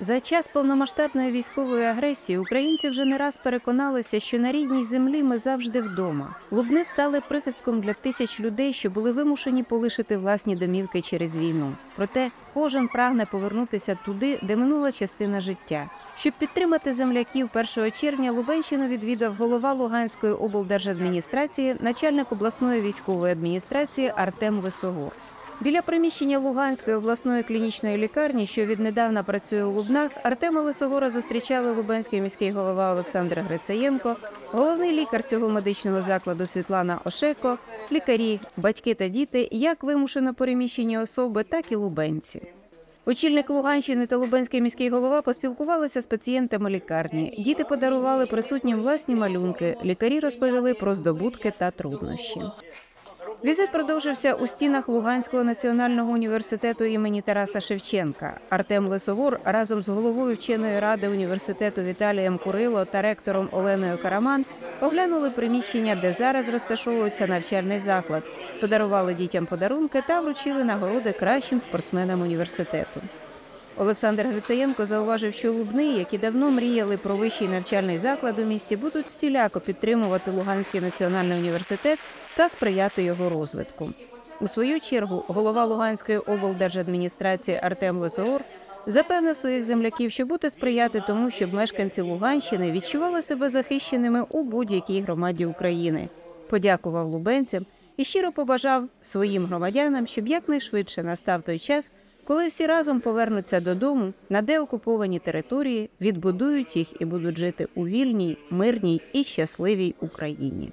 За час повномасштабної військової агресії українці вже не раз переконалися, що на рідній землі ми завжди вдома. Лубни стали прихистком для тисяч людей, що були вимушені полишити власні домівки через війну. Проте кожен прагне повернутися туди, де минула частина життя. Щоб підтримати земляків 1 червня Лубенщину відвідав голова Луганської облдержадміністрації, начальник обласної військової адміністрації Артем Висогор. Біля приміщення Луганської обласної клінічної лікарні, що віднедавна працює у Лубнах, Артема Лисогора зустрічали Лубенський міський голова Олександр Грицаєнко, головний лікар цього медичного закладу Світлана Ошеко, лікарі, батьки та діти, як вимушено переміщені особи, так і лубенці. Очільник Луганщини та Лубенський міський голова поспілкувалися з пацієнтами лікарні. Діти подарували присутнім власні малюнки. Лікарі розповіли про здобутки та труднощі. Візит продовжився у стінах Луганського національного університету імені Тараса Шевченка. Артем Лисовор разом з головою вченої ради університету Віталієм Курило та ректором Оленою Караман оглянули приміщення, де зараз розташовується навчальний заклад, подарували дітям подарунки та вручили нагороди кращим спортсменам університету. Олександр Грицаєнко зауважив, що Лубни, які давно мріяли про вищий навчальний заклад у місті, будуть всіляко підтримувати Луганський національний університет та сприяти його розвитку. У свою чергу голова Луганської облдержадміністрації Артем Лисогор запевнив своїх земляків, що буде сприяти тому, щоб мешканці Луганщини відчували себе захищеними у будь-якій громаді України. Подякував лубенцям і щиро побажав своїм громадянам, щоб якнайшвидше настав той час, коли всі разом повернуться додому на деокуповані території, відбудують їх і будуть жити у вільній, мирній і щасливій Україні.